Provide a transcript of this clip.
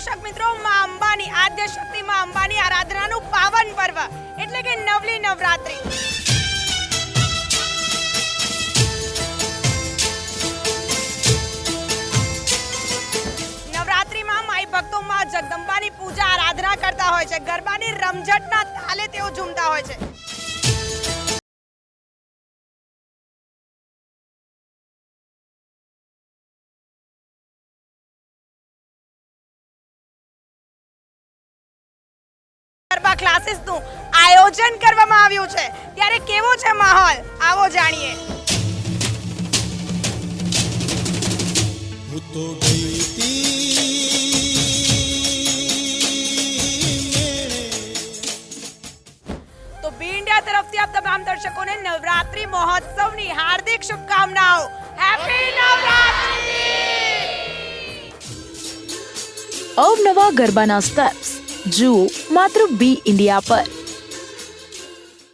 દર્શક મિત્રો, માં અંબાની આદ્ય શક્તિ, માં અંબાની આરાધનાનું પાવન પર્વ, એટલે કે નવલી નવરાત્રી. નવરાત્રીમાં માઈ ભક્તો જગદંબાની પૂજા, આરાધના કરતા હોય છે. ગરબાની રમઝટના તાલે તેઓ ઝૂમતા હોય છે. ક્લાસીસનું આયોજન કરવામાં આવ્યું છે. ત્યારે કેવો છે માહોલ? આવો જાણીએ. હું તો ગઈ તો બી ઇન્ડિયા તરફથી આપ તમામ દર્શકોને નવરાત્રી મહોત્સવની હાર્દિક શુભકામનાઓ. હેપી નવરાત્રી! અવનવા ગરબાના સ્ટેપ્સ જુઓ માત્ર બી ઇન્ડિયા પર